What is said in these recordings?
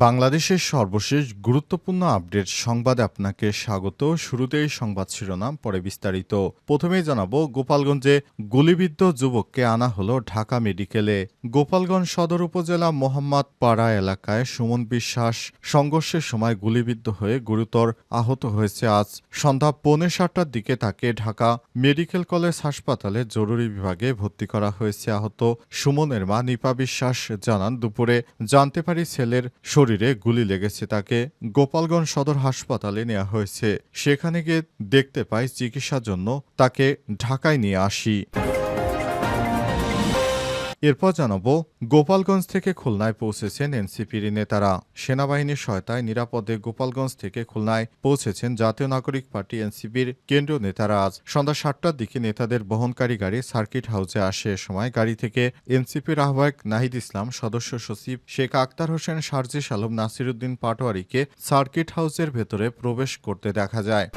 বাংলাদেশের সর্বশেষ গুরুত্বপূর্ণ আপডেট সংবাদে আপনাকে স্বাগত। শুরুতেই সংবাদ শিরোনাম, পরে বিস্তারিত। প্রথমেই জানাব, গোপালগঞ্জে গুলিবিদ্ধ যুবককে আনা হলো ঢাকা মেডিকেলে। গোপালগঞ্জ সদর উপজেলা মোহাম্মদ পাড়া এলাকায় সুমন বিশ্বাস সংঘর্ষের সময় গুলিবিদ্ধ হয়ে গুরুতর আহত হয়েছে আজ। সন্ধ্যা পৌনে সাতটার দিকে তাকে ঢাকা মেডিকেল কলেজ হাসপাতালে জরুরি বিভাগে ভর্তি করা হয়েছে। আহত সুমনের মা নিপা বিশ্বাস জানান, দুপুরে জানতে পারি ছেলের শরীরে গুলি লেগেছে তাকে গোপালগঞ্জ সদর হাসপাতালে নেওয়া হয়েছে। সেখানে গিয়ে দেখতে পাই চিকিৎসার জন্য তাকে ঢাকায় নিয়ে আসি। এরপর জানাব, গোপালগঞ্জ থেকে খুলনায় পৌঁছেছেন এনসিপির নেতারা। সেনাবাহিনীর সহায়তায় নিরাপদে গোপালগঞ্জ থেকে খুলনায় পৌঁছেছেন জাতীয় নাগরিক পার্টি এনসিপির কেন্দ্রীয় নেতারা। আজ সন্ধ্যা সাতটার দিকে নেতাদের বহনকারী গাড়ি সার্কিট হাউসে আসে সময় গাড়ি থেকে এনসিপির আহ্বায়ক নাহিদ ইসলাম, সদস্য সচিব শেখ আক্তার হোসেন সার্জিস আলম নাসিরুদ্দিন পাটোয়ারিকে সার্কিট হাউসের ভেতরে প্রবেশ করতে দেখা যায়।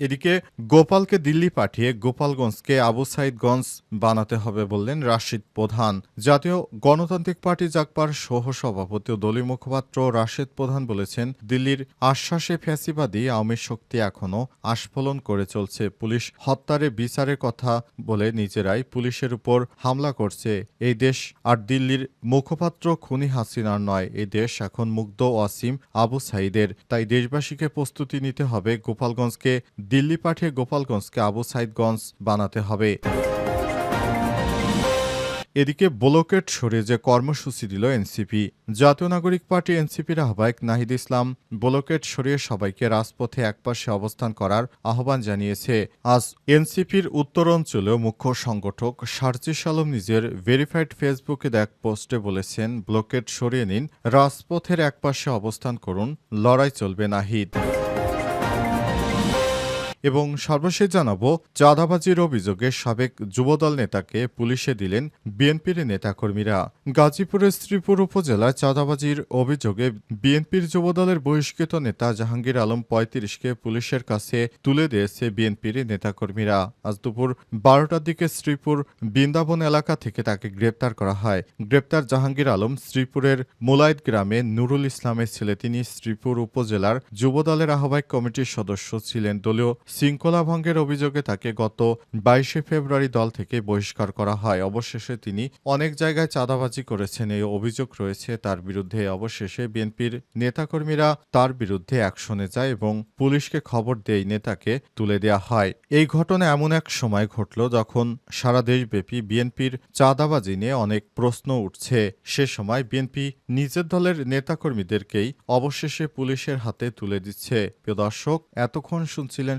এদিকে গোপালকে দিল্লি পাঠিয়ে গোপালগঞ্জকে আবু সাইদগঞ্জ বানাতে হবে বললেন রাশিদ প্রধান। জাতীয় গণতান্ত্রিক পার্টি জাকপার সহ সভাপতি ও দলীয় মুখপাত্র রাশেদ প্রধান বলেছেন, দিল্লির আশ্বাসে ফ্যাসিবাদী আওয়ামী শক্তি এখনও আস্ফলন করে চলছে। পুলিশ হত্যারে বিচারের কথা বলে নিজেরাই পুলিশের উপর হামলা করছে। এই দেশ আর দিল্লির মুখপাত্র খুনি হাসিনার নয়, এই দেশ এখন মুগ্ধ ওয়াসিম আবু সাইদের। তাই দেশবাসীকে প্রস্তুতি নিতে হবে গোপালগঞ্জকে দিল্লি পাঠিয়ে গোপালগঞ্জকে আবু সাইদগঞ্জ বানাতে হবে। এদিকে ব্লকেট সরে যে কর্মসূচি দিল এনসিপি, জাতীয় নাগরিক পার্টি এনসিপির আহ্বায়ক নাহিদ ইসলাম ব্লকেট সরিয়ে সবাইকে রাজপথে একপাশে অবস্থান করার আহ্বান জানিয়েছে। আজ এনসিপির উত্তরাঞ্চলীয় মুখ্য সংগঠক সার্জিস আলম নিজের ভেরিফাইড ফেসবুকে এক পোস্টে বলেছেন, ব্লকেট সরিয়ে নিন, রাজপথের একপাশে অবস্থান করুন, লড়াই চলবে নাহিদ। এবং সর্বশেষ জানাব, চাঁদাবাজির অভিযোগে সাবেক যুবদল নেতাকে পুলিশে দিলেন বিএনপির নেতাকর্মীরা। গাজীপুরের শ্রীপুর উপজেলায় চাঁদাবাজির অভিযোগে বিএনপির যুবদলের বহিষ্কৃত নেতা জাহাঙ্গীর আলম পঁয়ত্রিশকে পুলিশের কাছে তুলে দিয়েছে বিএনপির নেতাকর্মীরা। আজ দুপুর বারোটার দিকে শ্রীপুর বৃন্দাবন এলাকা থেকে তাকে গ্রেপ্তার করা হয়। গ্রেপ্তার জাহাঙ্গীর আলম শ্রীপুরের মুলাইদ গ্রামে নুরুল ইসলামের ছেলে। তিনি শ্রীপুর উপজেলার যুবদলের আহ্বায়ক কমিটির সদস্য ছিলেন। দলীয় শৃঙ্খলা ভঙ্গের অভিযোগে তাকে গত বাইশে ফেব্রুয়ারি দল থেকে বহিষ্কার করা হয়। অবশেষে তিনি অনেক জায়গায় চাঁদাবাজি করেছেন। এই অভিযোগ রয়েছে তার বিরুদ্ধে। অবশেষে বিএনপির নেতাকর্মীরা তার বিরুদ্ধে অ্যাকশনে যায় এবং পুলিশকে খবর দেয় নেতাকে তুলে দেয়া হয়। এই ঘটনা এমন এক সময় ঘটল যখন সারা দেশব্যাপী বিএনপির চাঁদাবাজি নিয়ে অনেক প্রশ্ন উঠছে। সে সময় বিএনপি নিজের দলের নেতাকর্মীদেরকেই অবশেষে পুলিশের হাতে তুলে দিচ্ছে। প্রিয় দর্শক, এতক্ষণ শুনছিলেন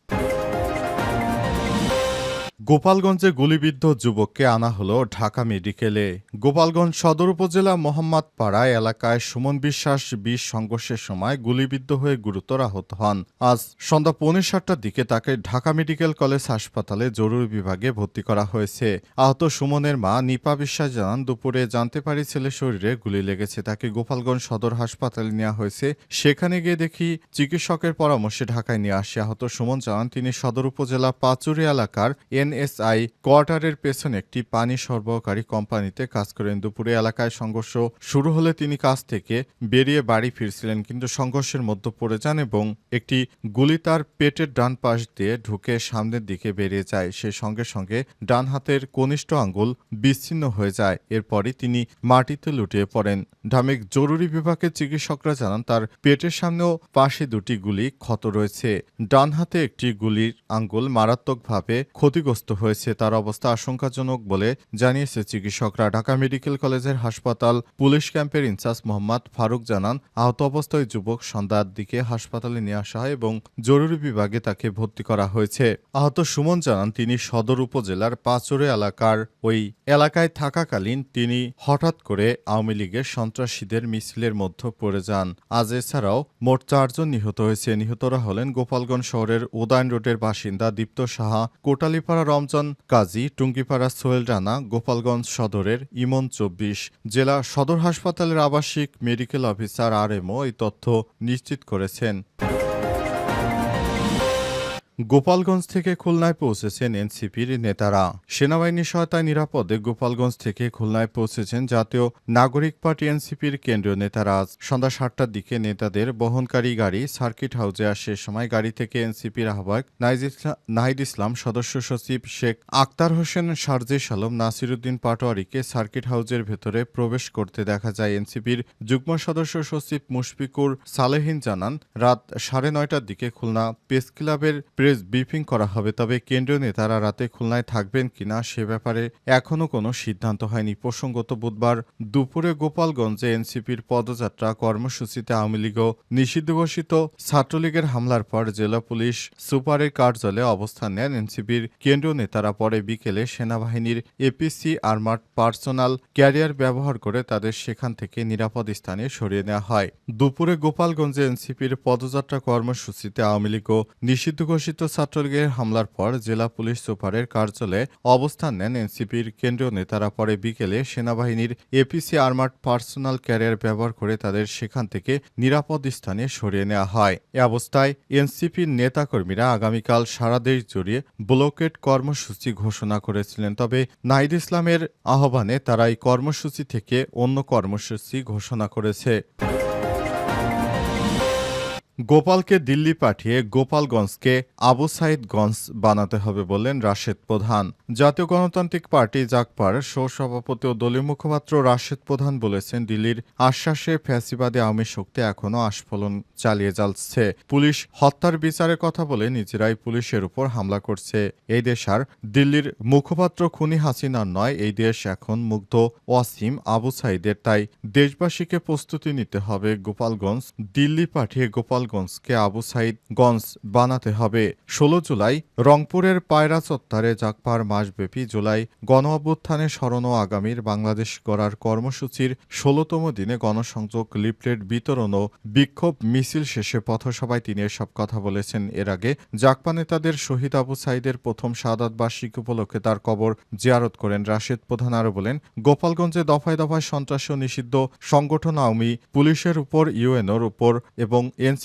গোপালগঞ্জে গুলিবিদ্ধ যুবককে আনা হলো ঢাকা মেডিকেলে। গোপালগঞ্জ সদর উপজেলা মোহাম্মদ পাড়া এলাকায় সুমন বিশ্বাস বিষ সংঘর্ষের সময় গুলিবিদ্ধ হয়ে গুরুতর আহত হন। আজ সন্ধ্যা পৌনে সাতটার দিকে তাকে ঢাকা মেডিকেল কলেজ হাসপাতালে জরুরি বিভাগে ভর্তি করা হয়েছে। আহত সুমনের মা নিপা বিশ্বাস জানান, দুপুরে জানতে পারি ছেলের শরীরে গুলি লেগেছে, তাকে গোপালগঞ্জ সদর হাসপাতালে নেওয়া হয়েছে। সেখানে গিয়ে দেখি চিকিৎসকের পরামর্শে ঢাকায় নিয়ে আসে আহত সুমন জানান, তিনি সদর উপজেলা পাচুরি এলাকার এনএসআই কোয়ার্টারের পেছনে একটি পানি সরবরাহকারী কোম্পানিতে কাজ করেন। দুপুরে এলাকায় সংঘর্ষ শুরু হলে তিনি কাজ থেকে বেরিয়ে বাড়ি ফিরছিলেন কিন্তু সংঘর্ষের মধ্যে পড়ে যান এবং একটি গুলি তার পেটের ডান পাশ দিয়ে ঢুকে সামনের দিকে বেরিয়ে যায়। সে সঙ্গে সঙ্গে ডান হাতের কনিষ্ঠ আঙ্গুল বিচ্ছিন্ন হয়ে যায়। এরপরই তিনি মাটিতে লুটিয়ে পড়েন। ঢামেক জরুরি বিভাগের চিকিৎসকরা জানান, তার পেটের সামনেও পাশে দুটি গুলি ক্ষত রয়েছে। ডান হাতে একটি গুলির আঙ্গুল মারাত্মকভাবে ক্ষতিগ্রস্ত ক্ষতিগ্রস্ত হয়েছে তার অবস্থা আশঙ্কাজনক বলে জানিয়েছে চিকিৎসকরা। ঢাকা মেডিকেল কলেজের হাসপাতাল পুলিশ ক্যাম্পের ইনচার্জ মোহাম্মদ ফারুক জানান, আহত অবস্থায় যুবক সন্ধ্যার দিকে হাসপাতালে নিয়ে আসা হয় এবং জরুরি বিভাগে তাকে ভর্তি করা হয়েছে। আহত সুমন জানান, তিনি সদর উপজেলার পাঁচরে এলাকার ওই এলাকায় থাকাকালীন তিনি হঠাৎ করে আওয়ামী লীগের সন্ত্রাসীদের মিছিলের মধ্যে পড়ে যান। আজ এছাড়াও মোট চারজন নিহত হয়েছে। নিহতরা হলেন গোপালগঞ্জ শহরের উদয়ন রোডের বাসিন্দা দীপ্ত সাহা কোটালীপাড়া রমজান, কাজী টুঙ্গিপাড়া সোহেল রানা, গোপালগঞ্জ সদরের ইমন চব্বিশ, জেলা সদর হাসপাতালের আবাসিক, মেডিকেল অফিসার আর আরএমও এই তথ্য নিশ্চিত করেছেন। গোপালগঞ্জ থেকে খুলনায় পৌঁছেছেন এনসিপির নেতারা। সেনাবাহিনী সহায়তায় নিরাপদে গোপালগঞ্জ থেকে খুলনায় পৌঁছেছেন জাতীয় নাগরিক পার্টি এনসিপির কেন্দ্রীয় নেতারা। আজ সন্ধ্যা সাতটার দিকে নেতাদের বহনকারী গাড়ি সার্কিট হাউসে আসে সময় গাড়ি থেকে এনসিপির আহ্বায়ক নাহিদ ইসলাম সদস্য সচিব শেখ আক্তার হোসেন শারজিস আলম নাসিরুদ্দিন পাটোয়ারিকে সার্কিট হাউসের ভেতরে প্রবেশ করতে দেখা যায়। এনসিপির যুগ্ম সদস্য সচিব মুশফিকুর সালেহিন জানান, রাত সাড়ে নয়টার দিকে খুলনা প্রেস ক্লাবের প্রেস ব্রিফিং করা হবে, তবে কেন্দ্রীয় নেতারা রাতে খুলনায় থাকবেন কিনা সে ব্যাপারে এখনও কোনো সিদ্ধান্ত হয়নি। প্রসঙ্গত বুধবার দুপুরে গোপালগঞ্জে এনসিপির পদযাত্রা কর্মসূচিতে আওয়ামী লীগ ও নিষিদ্ধ ঘোষিত ছাত্রলীগের হামলার পর জেলা পুলিশ সুপারের কার্যালয়ে অবস্থান নেন এনসিপির কেন্দ্রীয় নেতারা। পরে বিকেলে সেনাবাহিনীর এপিসি আর্মার্ড পার্সোনাল ক্যারিয়ার ব্যবহার করে তাদের সেখান থেকে নিরাপদ স্থানে সরিয়ে নেওয়া হয়। দুপুরে গোপালগঞ্জে এনসিপির পদযাত্রা কর্মসূচিতে আওয়ামী লীগ ও নিষিদ্ধ ঘোষিত ছাত্রলীগের হামলার পর জেলা পুলিশ সুপারের কার্যালয়ে অবস্থান নেন এনসিপির কেন্দ্রীয় নেতারা। পরে বিকেলে সেনাবাহিনীর এপিসি আর্মার্ড পার্সোনাল ক্যারিয়ার ব্যবহার করে তাদের সেখান থেকে নিরাপদ স্থানে সরিয়ে নেওয়া হয়। এ অবস্থায় এনসিপির নেতাকর্মীরা আগামীকাল সারা দেশ জুড়ে ব্লকেট কর্মসূচি ঘোষণা করেছিলেন। তবে নাহিদ ইসলামের আহ্বানে তারা এই কর্মসূচি থেকে অন্য কর্মসূচি ঘোষণা করেছে। গোপালকে দিল্লি পাঠিয়ে গোপালগঞ্জকে আবু সাইদগঞ্জ বানাতে হবে বললেন রাশেদ প্রধান। জাতীয় গণতান্ত্রিক পার্টি জাকপার সহসভাপতি ও দলীয় মুখপাত্র রাশেদ প্রধান বলেছেন, দিল্লির আশ্বাসে ফ্যাসিবাদী আওয়ামী শক্তি এখনও আস্ফলন চালিয়ে যাচ্ছে। পুলিশ হত্যার বিচারের কথা বলে নিজেরাই পুলিশের উপর হামলা করছে। এই দেশ আর দিল্লির মুখপাত্র খুনি হাসিনার নয়, এই দেশ এখন মুগ্ধ ওয়াসিম আবু সাইদের। তাই দেশবাসীকে প্রস্তুতি নিতে হবে। গোপালগঞ্জ দিল্লি পাঠিয়ে গোপালগঞ্জকে আবু সাইদগঞ্জ বানাতে হবে। ষোলো জুলাই রংপুরের পায়রা চত্বরে জাকপার মাসব্যাপী জুলাই গণ অভ্যুত্থানে স্মরণ আগামীর বাংলাদেশ গড়ার কর্মসূচির ষোলতম দিনে গণসংযোগ, লিফলেট বিতরণ ও বিক্ষোভ মিছিল শেষে পথসভায় তিনি এসব কথা বলেছেন। এর আগে জাকপা নেতাদের শহীদ আবু সাইদের প্রথম সাদাত বার্ষিক উপলক্ষে তার কবর জিয়ারত করেন রাশেদ প্রধান আরও বলেন, গোপালগঞ্জে দফায় দফায় সন্ত্রাস নিষিদ্ধ সংগঠন আওয়ামী পুলিশের উপর, ইউএনওর উপর এবং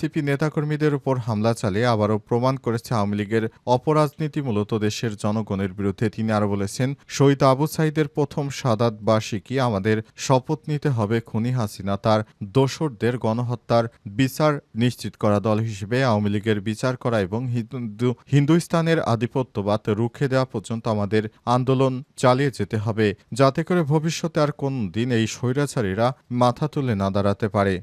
এনসিপি নেতাকর্মীদের উপর হামলা চালিয়ে আবারও প্রমাণ করেছে আওয়ামী লীগের অপরাজনীতি মূলত দেশের জনগণের বিরুদ্ধে। তিনি আরও বলেছেন, শহীদ আবু সাইদের প্রথম সাদাত বার্ষিকী আমাদের শপথ নিতে হবে খুনি হাসিনা তার দোসরদের গণহত্যার বিচার নিশ্চিত করা দল হিসেবে। আওয়ামী লীগের বিচার করা এবং হিন্দু, হিন্দুস্তানের আধিপত্যবাদ রুখে দেওয়া পর্যন্ত আমাদের আন্দোলন চালিয়ে যেতে হবে। যাতে করে ভবিষ্যতে আর কোন দিন এই স্বৈরাচারীরা মাথা তুলে না দাঁড়াতে পারে।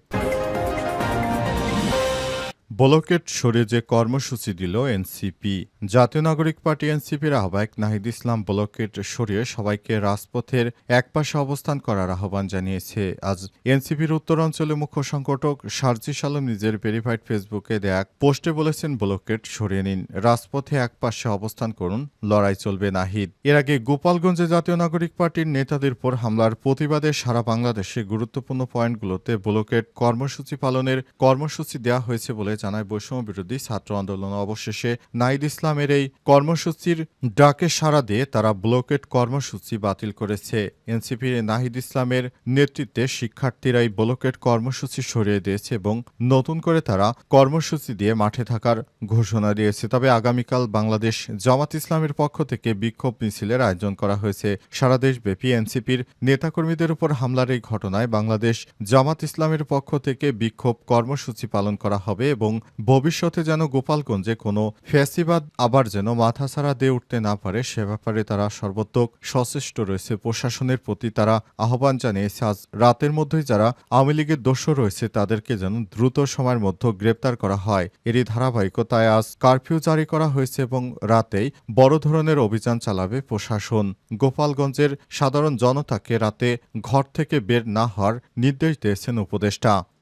ব্লকেট সরে যে কর্মসূচি দিল এনসিপি, জাতীয় নাগরিক পার্টি এনসিপির আহ্বায়ক নাহিদ ইসলাম ব্লকেট সরিয়ে সবাইকে রাজপথের একপাশে অবস্থান করার আহ্বান জানিয়েছে। আজ এনসিপির উত্তরাঞ্চলে মুখ্য সংগঠক সার্জিস আলম নিজের ভেরিফাইড ফেসবুকে দেয়া পোস্টে বলেছেন, ব্লকেট সরিয়ে নিন, রাজপথে এক একপাশে অবস্থান করুন, লড়াই চলবে নাহিদ। এর আগে গোপালগঞ্জে জাতীয় নাগরিক পার্টির নেতাদের উপর হামলার প্রতিবাদে সারা বাংলাদেশে গুরুত্বপূর্ণ পয়েন্টগুলোতে ব্লকেট কর্মসূচি পালনের কর্মসূচি দেওয়া হয়েছে বলে জানায় বৈষম্য বিরোধী ছাত্র আন্দোলন অবশেষে নাইদ ইসলামের এই কর্মসূচির ডাকে সাড়া দিয়ে তারা ব্লকেট কর্মসূচি বাতিল করেছে। এনসিপির নাহিদ ইসলামের নেতৃত্বে শিক্ষার্থীরা এই ব্লকেট কর্মসূচি সরিয়ে দিয়েছে এবং নতুন করে তারা কর্মসূচি দিয়ে মাঠে থাকার ঘোষণা দিয়েছে। তবে আগামীকাল বাংলাদেশ জামাত ইসলামের পক্ষ থেকে বিক্ষোভ মিছিলের আয়োজন করা হয়েছে। সারা দেশব্যাপী এনসিপির নেতাকর্মীদের উপর হামলার এই ঘটনায় বাংলাদেশ জামাত ইসলামের পক্ষ থেকে বিক্ষোভ কর্মসূচি পালন করা হবে এবং ভবিষ্যতে যেন গোপালগঞ্জে কোনো ফ্যাসিবাদ আবার যেন মাথাছাড়া দিয়ে উঠতে না পারে, সে ব্যাপারে তারা সর্বোত্তক সচেষ্ট রয়েছে। প্রশাসনের প্রতি তারা আহ্বান জানিয়েছে, আজ রাতের মধ্যেই যারা আওয়ামী লীগের দোষ রয়েছে, তাদেরকে যেন দ্রুত সময়ের মধ্যে গ্রেপ্তার করা হয়। এরই ধারাবাহিকতায় আজ কারফিউ জারি করা হয়েছে এবং রাতেই বড় ধরনের অভিযান চালাবে প্রশাসন। গোপালগঞ্জের সাধারণ জনতাকে রাতে ঘর থেকে বের না হওয়ার নির্দেশ দিয়েছেন উপদেষ্টা।